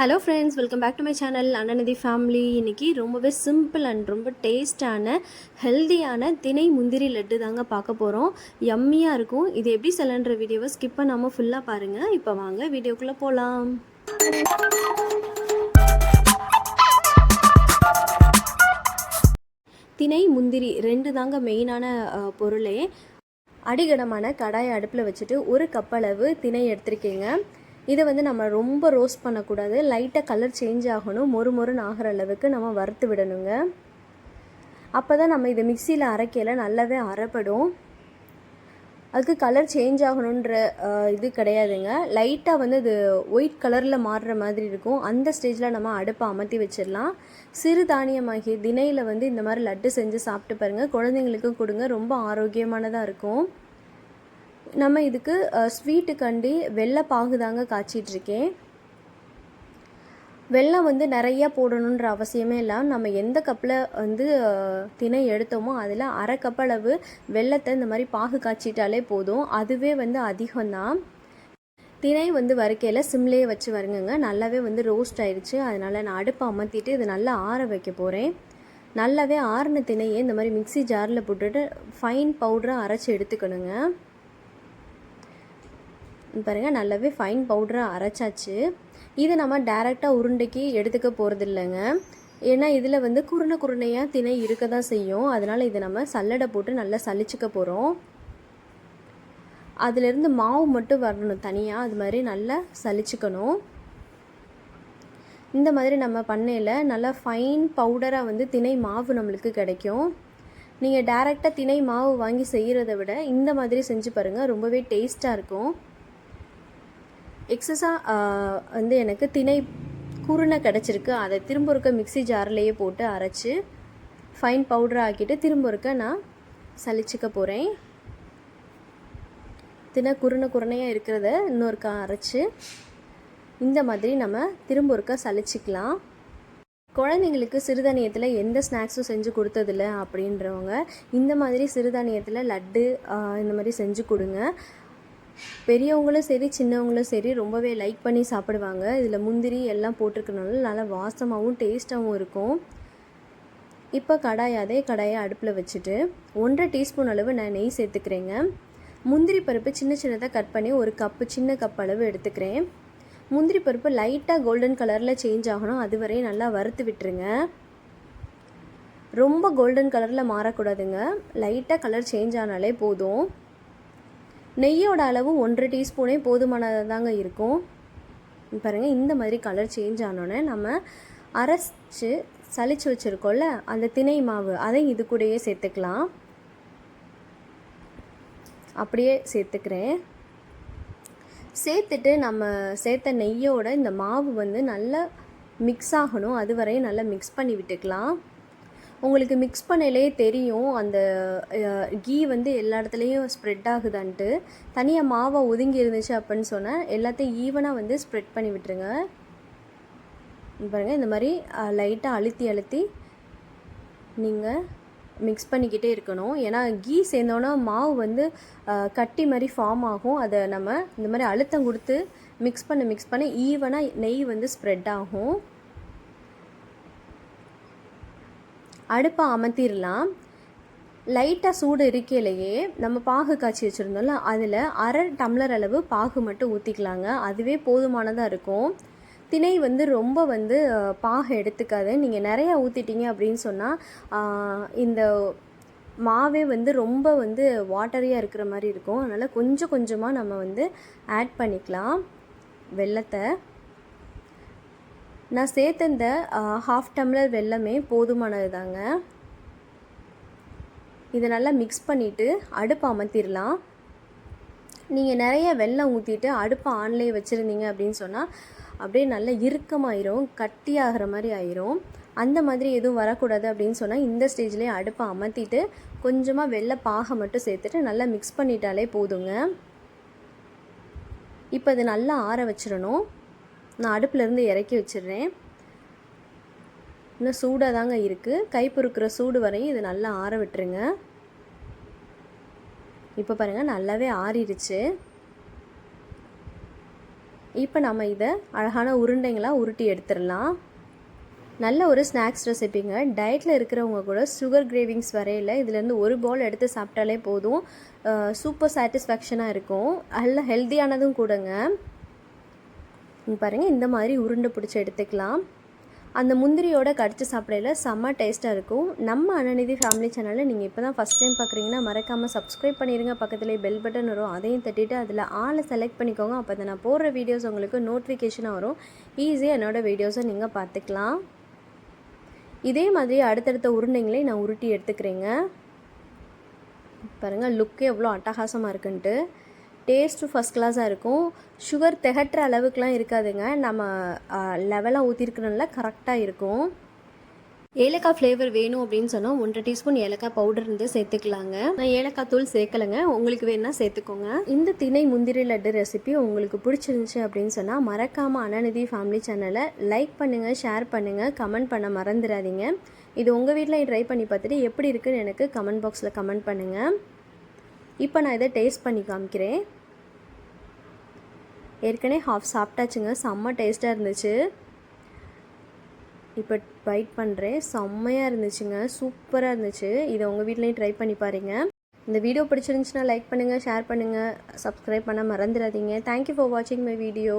Hello friends welcome back to my channel Annanadhi family இன்றைக்கி ரொம்பவே simple and ரொம்ப டேஸ்டான ஹெல்தியான தினை முந்திரி லட்டு தாங்க பார்க்க போகிறோம் யம்மியாக இருக்கும். இது எப்படி செல்லன்ற வீடியோவை ஸ்கிப் பண்ணாமல் ஃபுல்லாக பாருங்கள் இப்போ வாங்க வீடியோக்குள்ளே போகலாம் தினை முந்திரி ரெண்டு தாங்க மெயினான பொருளே. அடிகடமான கடாயை அடுப்பில் வச்சுட்டு ஒரு கப்பளவு திணை எடுத்திருக்கீங்க. இதை வந்து நம்ம ரொம்ப ரோஸ்ட் பண்ணக்கூடாது. லைட்டாக கலர் சேஞ்ச் ஆகணும். மொறு மொறுன்னு ஆகிற அளவுக்கு நம்ம வறுத்து விடணுங்க. அப்போ தான் நம்ம இதை மிக்சியில் அரைக்கையில் நல்லாவே அரைப்படும். அதுக்கு கலர் சேஞ்ச் ஆகணுன்ற இது கிடையாதுங்க. லைட்டாக வந்து அது ஒயிட் கலரில் மாறுற மாதிரி இருக்கும். அந்த ஸ்டேஜில் நம்ம அடுப்பை அமர்த்தி வச்சிடலாம். சிறு தானியமாகிய தினையில் வந்து இந்த மாதிரி லட்டு செஞ்சு சாப்பிட்டு பாருங்கள் குழந்தைங்களுக்கும் கொடுங்க. ரொம்ப ஆரோக்கியமானதாக இருக்கும். நம்ம இதுக்கு ஸ்வீட்டுக்காண்டி வெள்ளை பாகு தாங்க காய்ச்சிட்ருக்கேன் இருக்கேன் வந்து நிறையா போடணுன்ற அவசியமே இல்லை. நம்ம எந்த கப்பில் வந்து தினை எடுத்தோமோ அதில் அரை கப்பளவு வெள்ளத்தை வெல்லத்தை இந்த மாதிரி பாகு காய்ச்சிட்டாலே போதும். அதுவே வந்து அதிகம்தான் திணை வந்து வறுக்கையில் சிம்லேயே வச்சு வருங்கங்க. நல்லாவே வந்து ரோஸ்ட் ஆயிடுச்சு அதனால் நான் அடுப்பை அமர்த்திட்டு இது நல்லா ஆற வைக்க போகிறேன் நல்லாவே ஆறின தினையை இந்த மாதிரி மிக்ஸி ஜாரில் போட்டுட்டு ஃபைன் பவுடரை அரைச்சி எடுத்துக்கணுங்க. பாருங்கள் நல்லாவே ஃபைன் பவுடராக அரைச்சாச்சு. இதை நம்ம டைரெக்டாக உருண்டைக்கு எடுத்துக்க போகிறது இல்லைங்க ஏன்னா இதில் வந்து குருணை குருணையாக திணை இருக்க தான் செய்யும். அதனால் இதை நம்ம சல்லடை போட்டு நல்லா சலிச்சுக்க போகிறோம் அதிலிருந்து மாவு மட்டும் வரணும் தனியாக அது மாதிரி நல்லா சலிச்சுக்கணும். இந்த மாதிரி நம்ம பண்ணையில் நல்லா ஃபைன் பவுடராக வந்து திணை மாவு நம்மளுக்கு கிடைக்கும். நீங்கள் டேரெக்டாக திணை மாவு வாங்கி செய்கிறத விட இந்த மாதிரி செஞ்சு பாருங்கள் ரொம்பவே டேஸ்ட்டாக இருக்கும். எக்ஸஸாக வந்து எனக்கு திணை குருணை கிடச்சிருக்கு. அதை திரும்ப இருக்க மிக்ஸி ஜார்லேயே போட்டு அரைச்சி ஃபைன் பவுடர் ஆக்கிட்டு திரும்ப இருக்க நான் சலிச்சுக்க போகிறேன் தின குருணை குருணையாக இருக்கிறத இன்னொருக்கா அரைச்சி இந்த மாதிரி நம்ம திரும்ப ஒருக்கா சலிச்சிக்கலாம். குழந்தைங்களுக்கு சிறுதானியத்தில் எந்த ஸ்நாக்ஸும் செஞ்சு கொடுத்ததில்ல அப்படின்றவங்க இந்த மாதிரி சிறுதானியத்தில் லட்டு இந்த மாதிரி செஞ்சு கொடுங்க. பெரியவங்களும் சரி சின்னவங்களும் சரி ரொம்பவே லைக் பண்ணி சாப்பிடுவாங்க. இதில் முந்திரி எல்லாம் போட்டிருக்கனால நல்லா வாசமாகவும் டேஸ்ட்டாகவும் இருக்கும். இப்போ கடாய் அதே கடாயை அடுப்பில் வச்சுட்டு ஒன்றரை டீஸ்பூன் அளவு நான் நெய் சேர்த்துக்கிறேங்க. முந்திரி பருப்பு சின்ன சின்னதாக கட் பண்ணி ஒரு கப்பு சின்ன கப் அளவு எடுத்துக்கிறேன். முந்திரி பருப்பு லைட்டாக கோல்டன் கலரில் சேஞ்ச் ஆகணும். அது வரையும் நல்லா வறுத்து விட்டுருங்க. ரொம்ப கோல்டன் கலரில் மாறக்கூடாதுங்க. லைட்டாக கலர் சேஞ்ச் ஆனாலே போதும். நெய்யோட அளவு ஒன்றரை டீஸ்பூனே போதுமானதாக தாங்க இருக்கும். பாருங்கள் இந்த மாதிரி கலர் சேஞ்ச் ஆனோடனே நம்ம அரைச்சி சளிச்சு வச்சுருக்கோம்ல அந்த திணை மாவு அதை இது கூடயே சேர்த்துக்கலாம். அப்படியே சேர்த்துக்கிறேன். சேர்த்துட்டு நம்ம சேர்த்த நெய்யோட இந்த மாவு வந்து நல்லா மிக்ஸ் ஆகணும். அது வரையும் நல்லா மிக்ஸ் பண்ணி விட்டுக்கலாம். உங்களுக்கு மிக்ஸ் பண்ணலே தெரியும். அந்த கீ வந்து எல்லா இடத்துலையும் ஸ்ப்ரெட் ஆகுதான்ட்டு. தனியாக மாவை ஒதுங்கி இருந்துச்சு அப்படின்னு சொன்னேன் எல்லாத்தையும் ஈவனாக வந்து ஸ்ப்ரெட் பண்ணி விட்டுருங்க. பாருங்கள் இந்த மாதிரி லைட்டாக அழுத்தி அழுத்தி நீங்கள் மிக்ஸ் பண்ணிக்கிட்டே இருக்கணும். ஏன்னா கீ சேர்ந்தோன்னா மாவு வந்து கட்டி மாதிரி ஃபார்ம் ஆகும். அதை நம்ம இந்த மாதிரி அழுத்தம் கொடுத்து மிக்ஸ் பண்ண மிக்ஸ் பண்ண ஈவனாக நெய் வந்து ஸ்ப்ரெட் ஆகும். அடுப்பை அமர்த்திடலாம். லைட்டாக சூடு இருக்கையிலேயே நம்ம பாகு காய்ச்சி வச்சுருந்தோம்ல அதில் அரை டம்ளர் அளவு பாகு மட்டும் ஊற்றிக்கலாங்க அதுவே போதுமானதாக இருக்கும். திணை வந்து ரொம்ப வந்து பாகு எடுத்துக்காது. நீங்கள் நிறையா ஊற்றிட்டீங்க அப்படின்னு சொன்னால் இந்த மாவே வந்து ரொம்ப வந்து வாட்டரியாக இருக்கிற மாதிரி இருக்கும். அதனால் கொஞ்சம் கொஞ்சமாக நம்ம வந்து ஆட் பண்ணிக்கலாம். வெல்லத்தை நான் சேர்த்த இந்த ஹாஃப் டம்ளர் வெல்லமே போதுமானது தாங்க இதை நல்லா மிக்ஸ் பண்ணிவிட்டு அடுப்பு அமர்த்திடலாம். நீங்கள் நிறைய வெள்ளம் ஊற்றிட்டு அடுப்பை ஆன்லேயே வச்சுருந்தீங்க அப்படின்னு சொன்னால் அப்படியே நல்லா இறுக்கமாயிரும் கட்டியாகிற மாதிரி ஆயிரும். அந்த மாதிரி எதுவும் வரக்கூடாது அப்படின்னு சொன்னால் இந்த ஸ்டேஜ்லேயே அடுப்பை அமர்த்திட்டு கொஞ்சமாக வெள்ளை பாகை மட்டும் சேர்த்துட்டு நல்லா மிக்ஸ் பண்ணிட்டாலே போதுங்க. இப்போ இது நல்லா ஆற வச்சிடணும். நான் அடுப்புலேருந்து இறக்கி வச்சிடுறேன். இன்னும் சூடாக தாங்க இருக்குது கை பொறுக்கிற சூடு வரையும் இது நல்லா ஆற விட்டுருங்க. இப்போ பாருங்கள் நல்லாவே ஆறிடுச்சு. இப்போ நம்ம இதை அழகான உருண்டைங்களாக உருட்டி எடுத்துடலாம். நல்ல ஒரு ஸ்நாக்ஸ் ரெசிபிங்க. டயட்டில் இருக்கிறவங்க கூட சுகர் கிரேவிங்ஸ் வரையில் இதுலேருந்து ஒரு பவுல் எடுத்து சாப்பிட்டாலே போதும். சூப்பர் சாட்டிஸ்ஃபேக்ஷனாக இருக்கும். நல்ல ஹெல்த்தியானதும் கூடங்க. பாருங்கள் இந்த மாதிரி உருண்டை பிடிச்சி எடுத்துக்கலாம். அந்த முந்திரியோட கடிச்சு சாப்பிடையில செம்ம டேஸ்ட்டாக இருக்கும். நம்ம அனநிதி ஃபேமிலி சேனலில் நீங்கள் இப்போ தான் ஃபஸ்ட் டைம் பார்க்குறீங்கன்னா மறக்காமல் சப்ஸ்கிரைப் பண்ணிடுங்க பக்கத்துலேயே பெல் பட்டன் வரும். அதையும் தட்டிட்டு அதில் ஆளை செலக்ட் பண்ணிக்கோங்க. அப்போ தான் நான் போடுற வீடியோஸ் உங்களுக்கு நோட்டிஃபிகேஷனாக வரும். ஈஸியாக என்னோடய வீடியோஸை நீங்கள் பார்த்துக்கலாம் இதே மாதிரி அடுத்தடுத்த உருண்டைங்களே நான் உருட்டி எடுத்துக்கிறேங்க. பாருங்கள் லுக்கு எவ்வளோ அட்டகாசமாக இருக்குன்ட்டு. டேஸ்ட்டு ஃபஸ்ட் கிளாஸாக இருக்கும். சுகர் திகட்டுற அளவுக்குலாம் இருக்காதுங்க. நம்ம லெவலாக ஊற்றிருக்கிறனால கரெக்டாக இருக்கும். ஏலக்காய் ஃப்ளேவர் வேணும் அப்படின்னு சொன்னால் ஒன்றரை டீஸ்பூன் ஏலக்காய் பவுடர் இருந்து சேர்த்துக்கலாங்க. நான் ஏலக்காய் தூள் சேர்க்கலைங்க. உங்களுக்கு வேணால் சேர்த்துக்கோங்க. இந்த திணை முந்திரி லட்டு ரெசிபி உங்களுக்கு பிடிச்சிருந்துச்சு அப்படின்னு சொன்னால் மறக்காமல் அனநிதி ஃபேமிலி சேனலை லைக் பண்ணுங்கள் ஷேர் பண்ணுங்கள் கமெண்ட் பண்ண மறந்துடாதீங்க. இது உங்கள் வீட்டில் ட்ரை பண்ணி பார்த்துட்டு எப்படி இருக்குன்னு எனக்கு கமெண்ட் பாக்ஸில் கமெண்ட் பண்ணுங்கள் இப்போ நான் இதை டேஸ்ட் பண்ணி காமிக்கிறேன். ஏற்கனவே ஹாஃப் சாப்பிட்டாச்சுங்க. செம்ம டேஸ்ட்டாக இருந்துச்சு. இப்போ பைட் பண்ணுறேன் செம்மையாக இருந்துச்சுங்க. சூப்பராக இருந்துச்சு. இதை உங்கள் வீட்லேயும் ட்ரை பண்ணி பாருங்கள் இந்த வீடியோ பிடிச்சிருந்துச்சுன்னா லைக் பண்ணுங்கள் ஷேர் பண்ணுங்கள் சப்ஸ்கிரைப் பண்ண மறந்துடாதீங்க. தேங்க்யூ ஃபார் வாட்சிங் மை வீடியோ